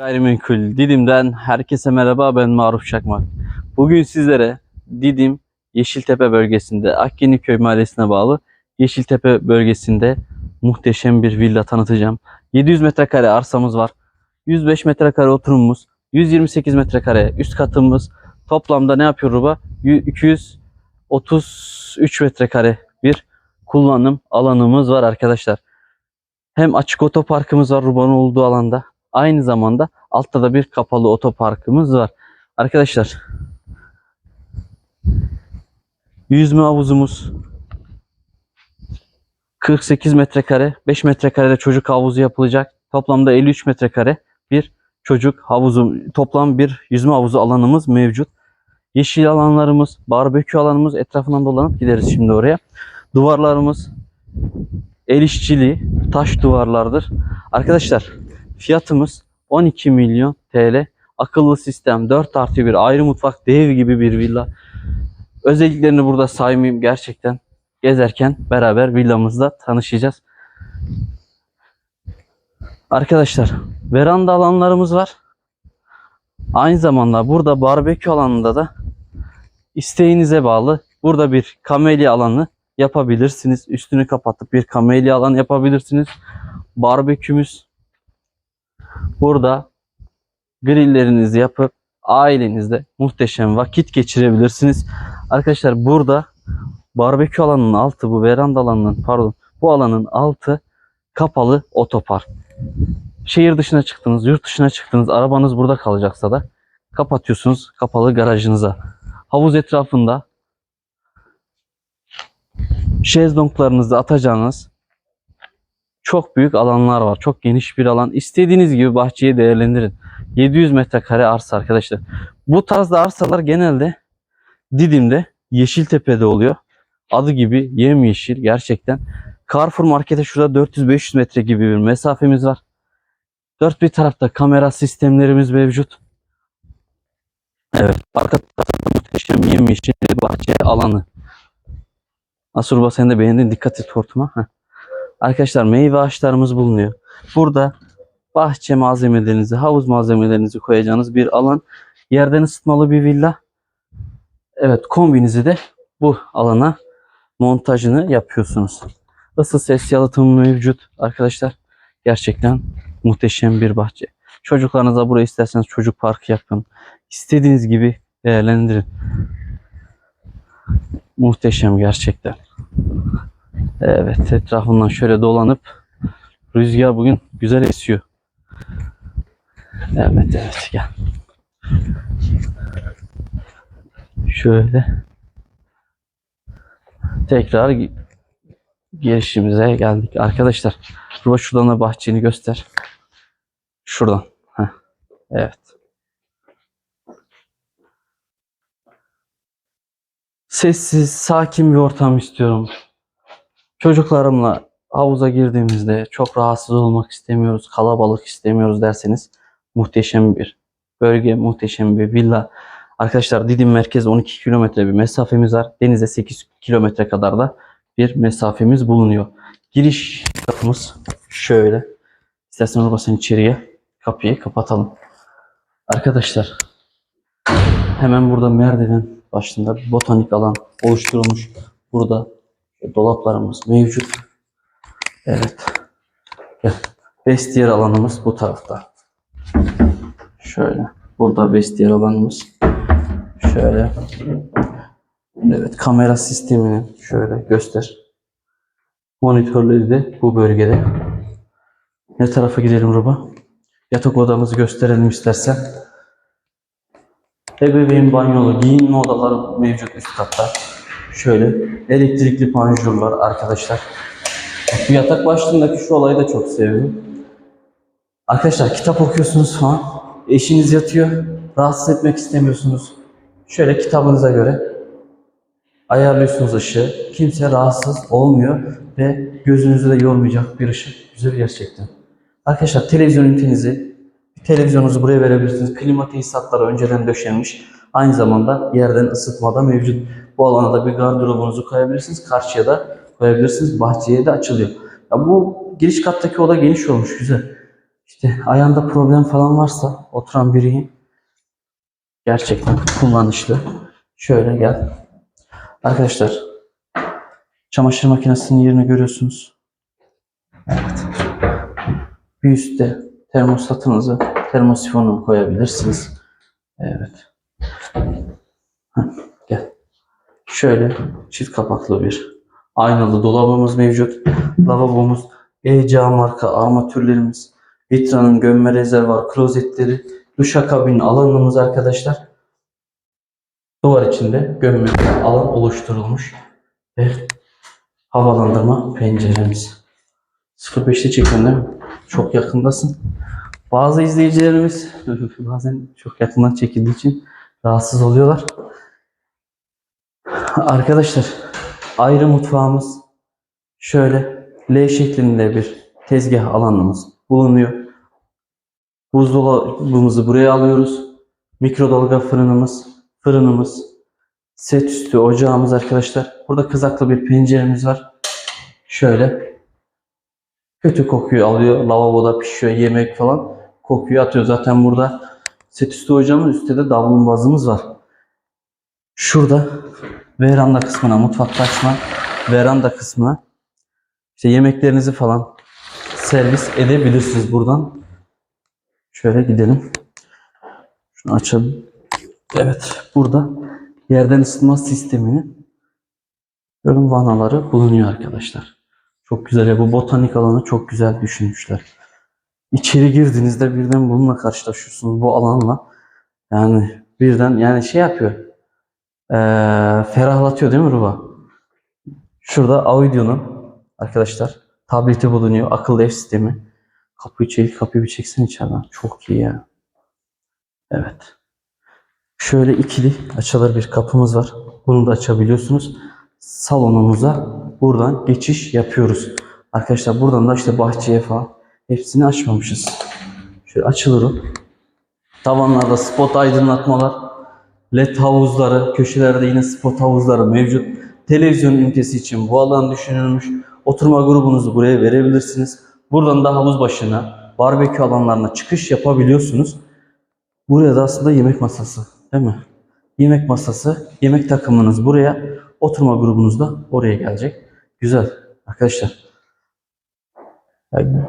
Gayrimenkul Didim'den herkese merhaba ben Maruf Çakmak. Bugün sizlere Didim Yeşiltepe bölgesinde Akkeniköy mahallesine bağlı Yeşiltepe bölgesinde muhteşem bir villa tanıtacağım. 700 metrekare arsamız var. 105 metrekare oturumumuz, 128 metrekare üst katımız. Toplamda ne yapıyor Ruba? Yü- 233 metrekare bir kullanım alanımız var arkadaşlar. Hem açık otoparkımız var Ruba'nın olduğu alanda. Aynı zamanda altta da bir kapalı otoparkımız var. Arkadaşlar yüzme havuzumuz 48 metrekare 5 metrekarede çocuk havuzu yapılacak. Toplamda 53 metrekare bir çocuk havuzu toplam bir yüzme havuzu alanımız mevcut. Yeşil alanlarımız, barbekü alanımız etrafından dolanıp gideriz şimdi oraya. Duvarlarımız el işçiliği, taş duvarlardır. Arkadaşlar Fiyatımız 12 milyon TL. Akıllı sistem 4 artı 1 ayrı mutfak dev gibi bir villa. Özelliklerini burada saymayayım gerçekten. Gezerken beraber villamızda tanışacağız. Arkadaşlar veranda alanlarımız var. Aynı zamanda burada barbekü alanında da isteğinize bağlı burada bir kamelya alanı yapabilirsiniz. Üstünü kapatıp bir kamelya alanı yapabilirsiniz. Barbekümüz Burada grilllerinizi yapıp ailenizde muhteşem vakit geçirebilirsiniz. Arkadaşlar burada barbekü alanının altı bu veranda alanının pardon bu alanın altı kapalı otopark. Şehir dışına çıktınız, yurt dışına çıktınız, arabanız burada kalacaksa da kapatıyorsunuz kapalı garajınıza. Havuz etrafında şezlonglarınızı atacağınız çok büyük alanlar var. Çok geniş bir alan. İstediğiniz gibi bahçeyi değerlendirin. 700 metrekare arsa arkadaşlar. Bu tarzda arsalar genelde Didim'de, Yeşiltepe'de oluyor. Adı gibi yemyeşil gerçekten. Carrefour markete şurada 400-500 metre gibi bir mesafemiz var. Dört bir tarafta kamera sistemlerimiz mevcut. Evet, arka tarafta muhteşem yemyeşil bahçe alanı. Asurba sen de beğendin. Dikkat et hortuma. Heh. Arkadaşlar meyve ağaçlarımız bulunuyor. Burada bahçe malzemelerinizi, havuz malzemelerinizi koyacağınız bir alan. Yerden ısıtmalı bir villa. Evet kombinizi de bu alana montajını yapıyorsunuz. Isı ses yalıtımı mevcut arkadaşlar. Gerçekten muhteşem bir bahçe. Çocuklarınıza buraya isterseniz çocuk parkı yapın. İstediğiniz gibi değerlendirin. Muhteşem gerçekten. Evet etrafından şöyle dolanıp rüzgar bugün güzel esiyor. Evet evet gel. Şöyle tekrar gi- girişimize geldik arkadaşlar. Ruba şuradan da bahçeni göster. Şuradan. Heh. Evet. Sessiz, sakin bir ortam istiyorum. Çocuklarımla havuza girdiğimizde çok rahatsız olmak istemiyoruz, kalabalık istemiyoruz derseniz muhteşem bir bölge, muhteşem bir villa. Arkadaşlar Didim merkez 12 kilometre bir mesafemiz var. Denize 8 kilometre kadar da bir mesafemiz bulunuyor. Giriş kapımız şöyle. İstersen orada içeriye kapıyı kapatalım. Arkadaşlar hemen burada merdiven başında botanik alan oluşturulmuş. Burada dolaplarımız mevcut. Evet. Vestiyer alanımız bu tarafta. Şöyle. Burada vestiyer alanımız. Şöyle. Evet. Kamera sistemini şöyle göster. Monitörleri de bu bölgede. Ne tarafa gidelim Ruba? Yatak odamızı gösterelim istersen. Ebeveyn banyolu, giyinme odaları mevcut üst katta. Şöyle elektrikli panjurlar arkadaşlar. Bu yatak başlığındaki şu olayı da çok sevdim. Arkadaşlar kitap okuyorsunuz falan. Eşiniz yatıyor. Rahatsız etmek istemiyorsunuz. Şöyle kitabınıza göre ayarlıyorsunuz ışığı. Kimse rahatsız olmuyor ve gözünüzü de yormayacak bir ışık. Güzel gerçekten. Arkadaşlar televizyon ünitenizi televizyonunuzu buraya verebilirsiniz. Klima tesisatları önceden döşenmiş. Aynı zamanda yerden ısıtma da mevcut. Bu alana da bir gardırobunuzu koyabilirsiniz. Karşıya da koyabilirsiniz. Bahçeye de açılıyor. Ya bu giriş kattaki oda geniş olmuş. Güzel. işte ayağında problem falan varsa oturan biriyim. Gerçekten kullanışlı. Şöyle gel. Arkadaşlar çamaşır makinesinin yerini görüyorsunuz. Evet. Bir üstte termostatınızı, termosifonumu koyabilirsiniz. Evet. Gel. Şöyle çift kapaklı bir aynalı dolabımız mevcut. Lavabomuz ECA marka armatürlerimiz. Vitra'nın gömme rezervuar klozetleri. Duşakabin alanımız arkadaşlar. Duvar içinde gömme alan oluşturulmuş. Ve havalandırma penceremiz. 05'te çekiyorsun değil mi? Çok yakındasın. Bazı izleyicilerimiz bazen çok yakından çekildiği için rahatsız oluyorlar. Arkadaşlar ayrı mutfağımız şöyle L şeklinde bir tezgah alanımız bulunuyor. Buzdolabımızı buraya alıyoruz. Mikrodalga fırınımız, fırınımız, set üstü ocağımız arkadaşlar. Burada kızaklı bir penceremiz var. Şöyle kötü kokuyu alıyor. Lavaboda pişiyor yemek falan. Kokuyu atıyor. Zaten burada set üstü ocağımız üstte de davlumbazımız var. Şurada veranda kısmına, mutfakta açma veranda kısmına işte yemeklerinizi falan servis edebilirsiniz buradan. Şöyle gidelim. Şunu açalım. Evet, burada yerden ısıtma sisteminin yorum vanaları bulunuyor arkadaşlar. Çok güzel bu botanik alanı çok güzel düşünmüşler. İçeri girdiğinizde birden bununla karşılaşıyorsunuz bu alanla. Yani birden yani şey yapıyor. Eee ferahlatıyor değil mi Ruba? Şurada Audio'nun arkadaşlar tableti bulunuyor. Akıllı ev sistemi. Kapıyı çek, kapıyı bir çeksen içeriden. Çok iyi ya. Evet. Şöyle ikili açılır bir kapımız var. Bunu da açabiliyorsunuz. Salonumuza buradan geçiş yapıyoruz. Arkadaşlar buradan da işte bahçeye falan hepsini açmamışız. Şöyle açılır o. Tavanlarda spot aydınlatmalar, led havuzları, köşelerde yine spot havuzları mevcut. Televizyon ünitesi için bu alan düşünülmüş. Oturma grubunuzu buraya verebilirsiniz. Buradan da havuz başına, barbekü alanlarına çıkış yapabiliyorsunuz. Buraya da aslında yemek masası, değil mi? Yemek masası, yemek takımınız buraya, oturma grubunuz da oraya gelecek. Güzel arkadaşlar. Yani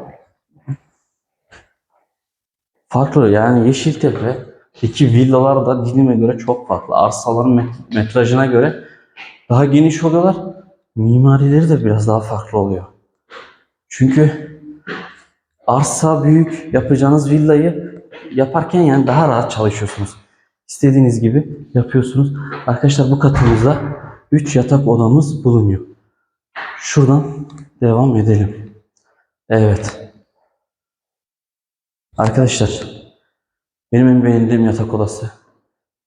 farklı yani Yeşiltepe iki villalar da dinime göre çok farklı. Arsaların met- metrajına göre daha geniş oluyorlar. Mimarileri de biraz daha farklı oluyor. Çünkü arsa büyük yapacağınız villayı yaparken yani daha rahat çalışıyorsunuz. İstediğiniz gibi yapıyorsunuz. Arkadaşlar bu katımızda 3 yatak odamız bulunuyor. Şuradan devam edelim. Evet. Arkadaşlar benim en beğendiğim yatak odası.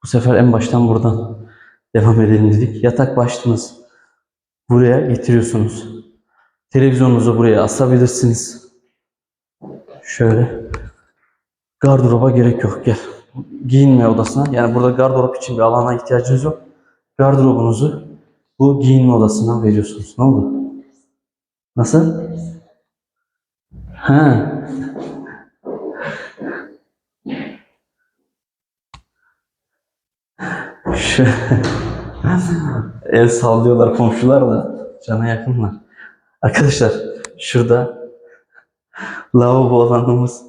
Bu sefer en baştan buradan devam edelim dedik. Yatak başlığınız buraya getiriyorsunuz. Televizyonunuzu buraya asabilirsiniz. Şöyle. Gardıroba gerek yok. Gel. Giyinme odasına. Yani burada gardırop için bir alana ihtiyacınız yok. Gardırobunuzu bu giyinme odasına veriyorsunuz. Ne oldu? Nasıl? Ha. Şu el sallıyorlar komşular da cana yakınlar. Arkadaşlar şurada lavabo alanımız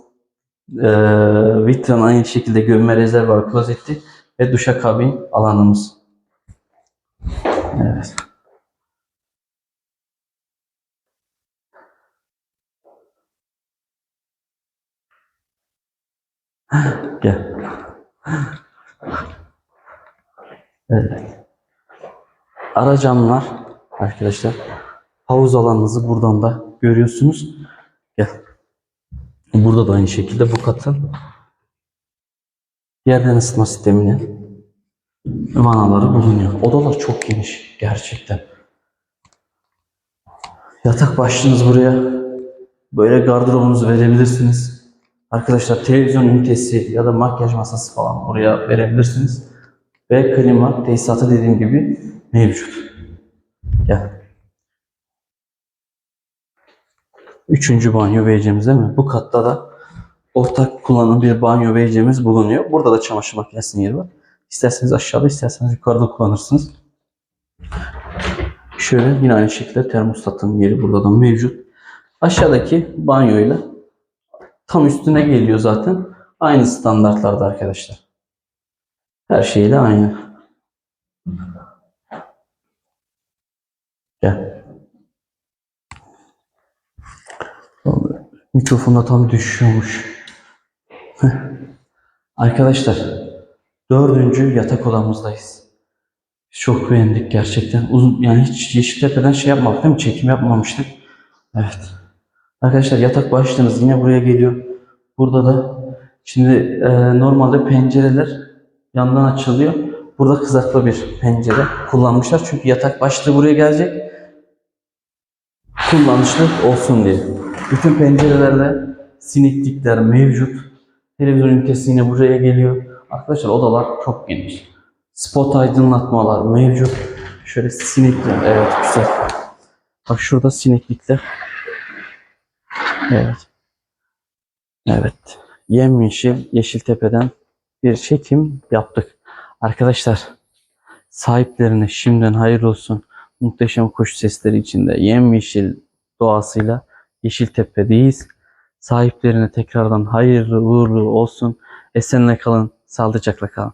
eee vitrin aynı şekilde gömme rezervuar klozeti ve duşakabin alanımız. Evet. Gel. Evet. Ara camlar arkadaşlar. Havuz alanınızı buradan da görüyorsunuz. Gel. Burada da aynı şekilde bu katın yerden ısıtma sisteminin vanaları bulunuyor. Odalar çok geniş gerçekten. Yatak başlığınız buraya. Böyle gardırobunuzu verebilirsiniz. Arkadaşlar televizyon ünitesi ya da makyaj masası falan oraya verebilirsiniz. Ve klima tesisatı dediğim gibi mevcut. Gel. Üçüncü banyo vereceğimiz değil mi? Bu katta da ortak kullanım bir banyo WC'miz bulunuyor. Burada da çamaşır makinesinin yeri var. İsterseniz aşağıda, isterseniz yukarıda kullanırsınız. Şöyle yine aynı şekilde termostatın yeri burada da mevcut. Aşağıdaki banyoyla tam üstüne geliyor zaten. Aynı standartlarda arkadaşlar. Her şeyle aynı. Gel. Mikrofonda tam düşüyormuş. Arkadaşlar dördüncü yatak odamızdayız. Çok beğendik gerçekten. Uzun yani hiç Yeşiltepe'den şey yapmadık değil mi? Çekim yapmamıştık. Evet. Arkadaşlar yatak başlığınız yine buraya geliyor. Burada da şimdi e, normalde pencereler yandan açılıyor. Burada kızaklı bir pencere kullanmışlar. Çünkü yatak başlığı buraya gelecek. Kullanışlı olsun diye. Bütün pencerelerde sineklikler mevcut. Televizyon ünitesi yine buraya geliyor. Arkadaşlar odalar çok geniş. Spot aydınlatmalar mevcut. Şöyle sinekler. Evet güzel. Bak şurada sineklikler. Evet. Evet. Yemyeşil Yeşiltepe'den bir çekim yaptık. Arkadaşlar sahiplerine şimdiden hayırlı olsun. Muhteşem kuş sesleri içinde yemyeşil doğasıyla Yeşiltepe'deyiz. Sahiplerine tekrardan hayırlı uğurlu olsun. Esenle kalın, sağlıcakla kalın.